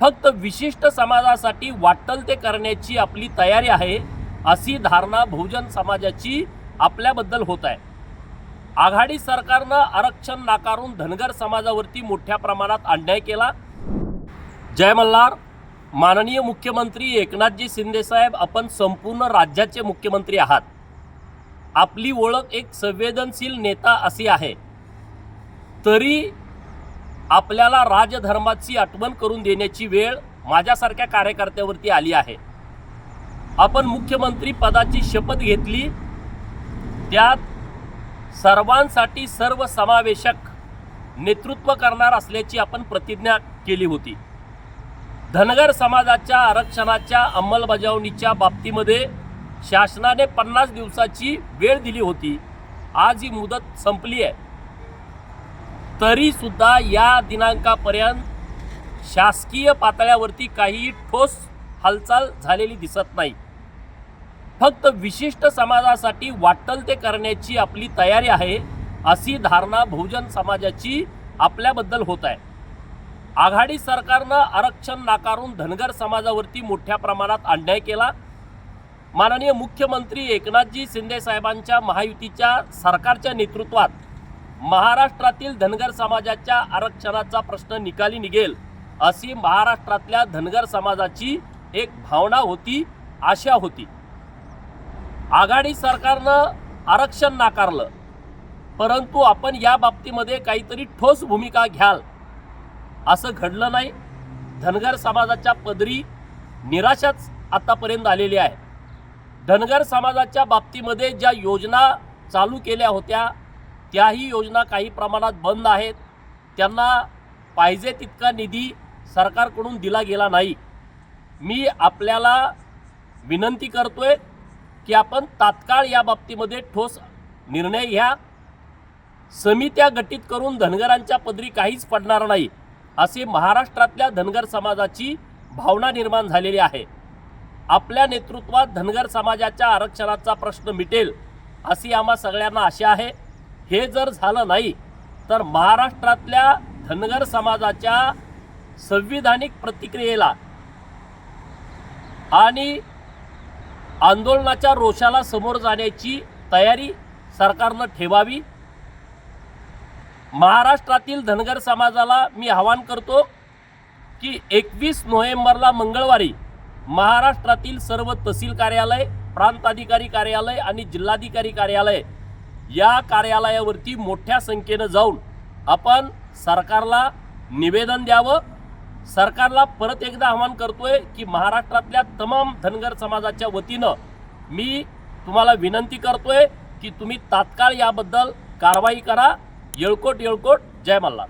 फक्त विशिष्ट समाजासाठी वाटल ते करण्याची आपली तयारी आहे अशी धारणा बहुजन समाजाची आपल्याबद्दल होत आहे. आघाडी सरकारनं आरक्षण नाकारून धनगर समाजावरती मोठ्या प्रमाणात अन्याय केला. जय मल्हार. माननीय मुख्यमंत्री एकनाथजी शिंदेसाहेब आपण संपूर्ण राज्याचे मुख्यमंत्री आहात. आपली ओळख एक संवेदनशील नेता अशी आहे. तरी आपल्याला राजधर्माची आठवण करून देण्याची वेळ माझ्यासारख्या कार्यकर्त्यावरती आली आहे. आपण मुख्यमंत्री पदाची शपथ घेतली त्यात सर्वांसाठी सर्वसमावेशक नेतृत्व करणार असल्याची आपण प्रतिज्ञा केली होती. धनगर समाजाच्या आरक्षणाच्या अंमलबजावणीच्या बाबतीमध्ये शासनाने पन्नास दिवसाची वेळ दिली होती. आज ही मुदत संपली आहे. तरी सुद्धा या दिनांकापर्यंत शासकीय पातळ्यावरती काही ठोस हालचाल झालेली दिसत नाही. फक्त विशिष्ट समाजासाठी वाटल ते करण्याची आपली तयारी आहे अशी धारणा बहुजन समाजाची आपल्याबद्दल होत आहे. आघाडी सरकारनं आरक्षण नाकारून धनगर समाजावरती मोठ्या प्रमाणात अन्याय केला. माननीय मुख्यमंत्री एकनाथजी शिंदे साहेबांच्या महायुतीच्या सरकारच्या नेतृत्वात महाराष्ट्रातील धनगर समाजाच्या आरक्षणाचा प्रश्न निकाली निघेल अशी महाराष्ट्रातल्या धनगर समाजाची एक भावना होती आशा होती. आघाडी सरकारनं आरक्षण नाकारलं परंतु आपण या बाबतीमध्ये काहीतरी ठोस भूमिका घ्याल असं घडलं नाही. धनगर समाजाच्या पदरी निराशाच आतापर्यंत आलेली आहे. धनगर समाजाच्या बाबतीमध्ये ज्या योजना चालू केल्या होत्या त्याही योजना काही प्रमाणात बंद आहेत. त्यांना पाहिजे तितका निधी सरकारकडून दिला गेला नाही. मी आपल्याला विनंती करतो आहे की आपण तात्काळ या बाबतीमध्ये ठोस निर्णय घ्या. समित्या गठीत करून धनगरांच्या पदरी काहीच पडणार नाही असे महाराष्ट्रातल्या धनगर समाजाची भावना निर्माण झालेली आहे. आपल्या नेतृत्वात धनगर समाजाच्या आरक्षणाचा प्रश्न मिटेल अशी आम्हा सगळ्यांना आशा आहे. हे जर झालं नाही तर महाराष्ट्रातल्या धनगर समाजाच्या संविधानिक प्रतिक्रियेला आणि आंदोलनाच्या रोषाला समोर जाण्याची तयारी सरकारनं ठेवावी. महाराष्ट्रातील धनगर समाजाला मी आवाहन करतो की एकवीस नोव्हेंबरला मंगळवारी महाराष्ट्रातील सर्व तहसील कार्यालय प्रांताधिकारी कार्यालय आणि जिल्हाधिकारी कार्यालय या कार्यालयावरती मोठ्या संख्येनं जाऊन आपण सरकारला निवेदन द्यावं. सरकारला परत एकदा आवाहन करतोय की महाराष्ट्रातल्या तमाम धनगर समाजाच्या वतीनं मी तुम्हाला विनंती करतोय की तुम्ही तात्काळ याबद्दल कारवाई करा. येळकोट येळकोट. जय मल्हार.